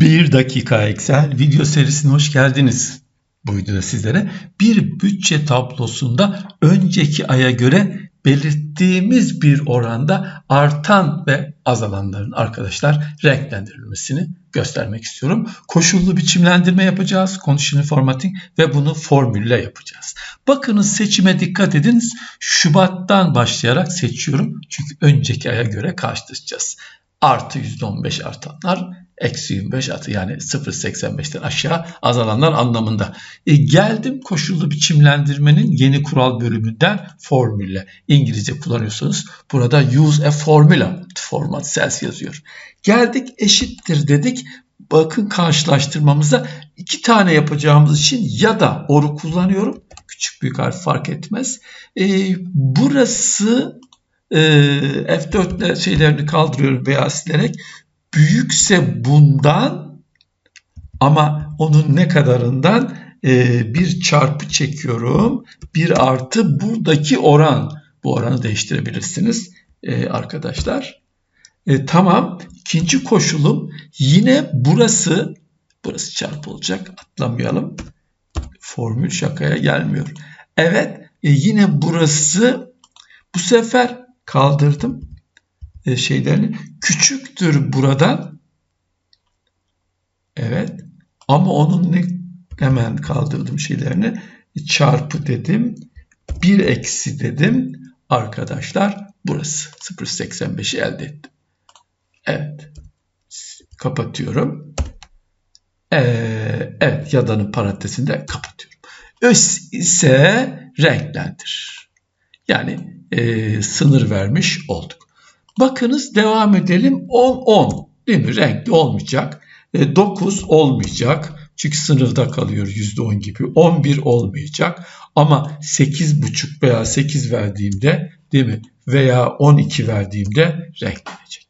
Bir dakika Excel video serisine hoş geldiniz. Bu videoda sizlere bir bütçe tablosunda önceki aya göre belirttiğimiz bir oranda artan ve azalanların arkadaşlar renklendirilmesini göstermek istiyorum. Koşullu biçimlendirme yapacağız. Conditional formatting ve bunu formülle yapacağız. Bakınız seçime dikkat ediniz. Şubat'tan başlayarak seçiyorum. Çünkü önceki aya göre karşılaşacağız. Artı %15 artanlar eksi 25 atı yani 0.85'ten aşağı azalanlar anlamında. E, geldim koşullu biçimlendirmenin yeni kural bölümünden formülle. İngilizce kullanıyorsanız burada use a formula format cells yazıyor. Geldik eşittir dedik. Bakın karşılaştırmamıza iki tane yapacağımız için ya da oru kullanıyorum. Küçük büyük harf fark etmez. E, burası e, F4 şeylerini kaldırıyorum veya silerek büyükse bundan ama onun ne kadarından e, bir çarpı çekiyorum. Bir artı buradaki oran. Bu oranı değiştirebilirsiniz e, arkadaşlar. E, tamam. İkinci koşulum yine burası burası çarpı olacak. Atlamayalım. Formül şakaya gelmiyor. Evet. E, yine burası bu sefer kaldırdım şeylerini küçüktür buradan. Evet. Ama onun ne hemen kaldırdım şeylerini çarpı dedim. 1 eksi dedim. Arkadaşlar burası 0.85'i elde ettim. Evet. Kapatıyorum. Ee, evet yadanın parantezinde kapatıyorum. Öz ise renklendir. Yani e, sınır vermiş olduk. Bakınız devam edelim. 10 10 değil mi? Renkli olmayacak. 9 e, olmayacak. Çünkü sınırda kalıyor %10 gibi. 11 olmayacak. Ama 8,5 veya 8 verdiğimde değil mi? Veya 12 verdiğimde renklenecek.